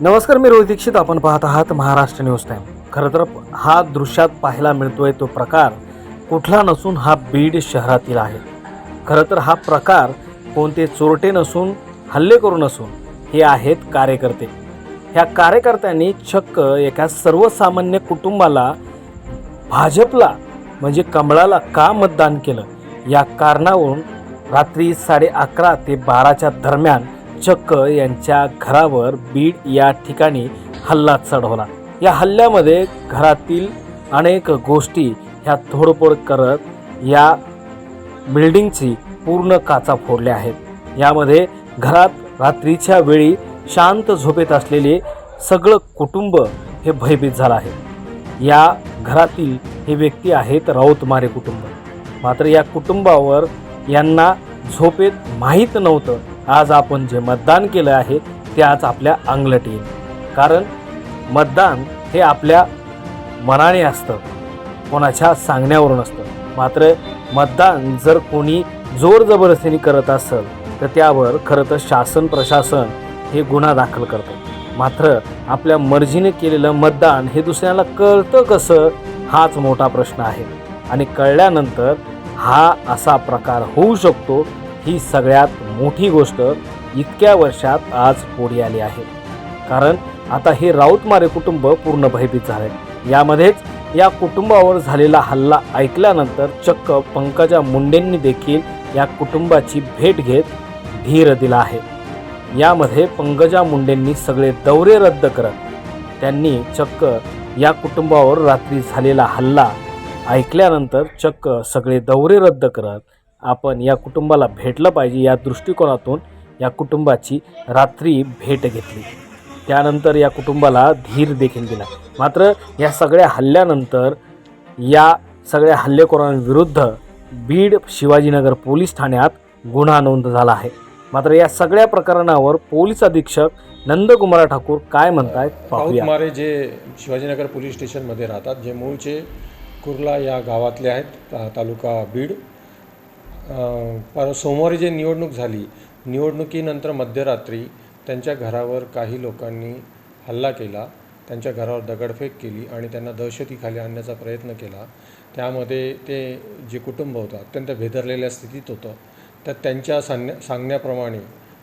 नमस्कार मी रोहित दीक्षित. आपण पाहत आहात महाराष्ट्र न्यूज टाईम खरं तर हा दृश्यात पाहायला मिळतोय तो प्रकार कुठला नसून हा बीड शहरातील आहे. खरं तर हा प्रकार कोणते चोरटे नसून हल्ले करू नसून हे आहेत कार्यकर्ते. ह्या कार्यकर्त्यांनी चक्क एका सर्वसामान्य कुटुंबाला भाजपला म्हणजे कमळाला का मतदान केलं? या कारणावरून रात्री साडे अकरा ते बाराच्या दरम्यान चक्क यांच्या घरावर बीड या ठिकाणी हल्ला चढवला. या हल्ल्यामध्ये घरातील अनेक गोष्टी ह्या थोडफोड करत या बिल्डिंगची पूर्ण काचा फोडल्या आहेत. यामध्ये घरात रात्रीच्या वेळी शांत झोपेत असलेले सगळं कुटुंब हे भयभीत झालं आहे. या घरातील हे व्यक्ती आहेत राऊतमारे कुटुंब. मात्र या कुटुंबावर यांना झोपेत माहीत नव्हतं. आज आपण जे मतदान केलं आहे ते आज आपल्या अंगलट येईल. कारण मतदान हे आपल्या मनाने असतं. कोणाच्या सांगण्यावरून असतं. मात्र मतदान जर कोणी जोर जबरदस्तीने करत असेल तर त्यावर खरं तर शासन प्रशासन हे गुन्हा दाखल करतं मात्र आपल्या मर्जीने केलेलं मतदान हे दुसऱ्याला कळतं कसं हाच मोठा प्रश्न आहे. आणि कळल्यानंतर हा असा प्रकार होऊ शकतो ही सगळ्यात मोठी गोष्ट इतक्या वर्षात आज पुढे आली आहे. कारण आता हे राऊतमारे कुटुंब पूर्ण भयभीत झाले यामध्येच या कुटुंबावर झालेला हल्ला ऐकल्यानंतर चक्क पंकजा मुंडेंनी देखील या कुटुंबाची भेट घेत धीर दिला आहे. यामध्ये पंकजा मुंडेंनी सगळे दौरे रद्द करत त्यांनी चक्क या कुटुंबावर रात्री झालेला हल्ला ऐकल्यानंतर चक्क सगळे दौरे रद्द करत आपण या कुटुंबाला भेटलं पाहिजे या दृष्टिकोनातून या कुटुंबाची रात्री भेट घेतली. त्यानंतर या कुटुंबाला धीर देखील दिला. मात्र या सगळ्या हल्ल्यानंतर या सगळ्या हल्लेखोरांविरुद्ध बीड शिवाजीनगर पोलीस ठाण्यात गुन्हा नोंद झाला आहे. मात्र या सगळ्या प्रकरणावर पोलीस अधीक्षक नंदकुमार ठाकूर काय म्हणतायत पाहूया. मारे जे शिवाजीनगर पोलीस स्टेशनमध्ये राहतात जे मूळचे कुर्ला या गावातले आहेत तालुका बीड. पर सोमवारी जे निवडणूक झाली निवडणुकीनंतर मध्यरात्री त्यांच्या घरावर काही लोकांनी हल्ला केला त्यांच्या घरावर दगडफेक केली आणि त्यांना दहशतीखाली आणण्याचा प्रयत्न केला. त्यामध्ये ते जे कुटुंब होतं अत्यंत भेदरलेल्या स्थितीत होतं. तर त्यांच्या सांगण्या सांगण्याप्रमाणे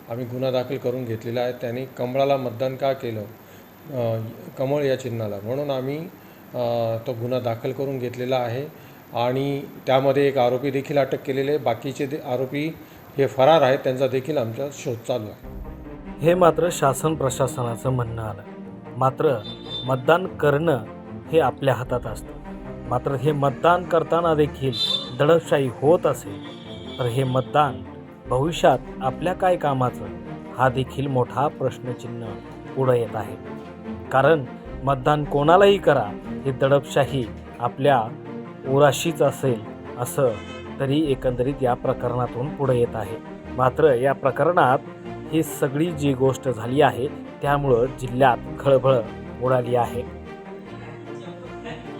आम्ही गुन्हा दाखल करून घेतलेला आहे. त्यांनी कमळाला मतदान का केलं? कमळ या चिन्हाला. म्हणून आम्ही तो गुन्हा दाखल करून घेतलेला आहे. आणि त्यामध्ये एक आरोपी देखील अटक केलेले आहे. बाकीचे दे आरोपी हे फरार आहेत. त्यांचा देखील आमचा शोध चालू आहे. हे मात्र शासन प्रशासनाचं म्हणणं आलं. मात्र मतदान करणं हे आपल्या हातात असतं. मात्र हे मतदान करताना देखील दडपशाही होत असेल तर हे मतदान भविष्यात आपल्या काय कामाचं हा देखील मोठा प्रश्नचिन्ह पुढं येत आहे. कारण मतदान कोणालाही करा हे दडपशाही आपल्या उराशीच असेल असं तरी एकंदरीत या प्रकरणातून पुढे येत आहे. मात्र या प्रकरणात ही सगळी जी गोष्ट झाली आहे त्यामुळं जिल्ह्यात खळबळ उडाली आहे.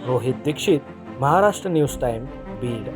Rohit Dikshit Maharashtra news time Beed.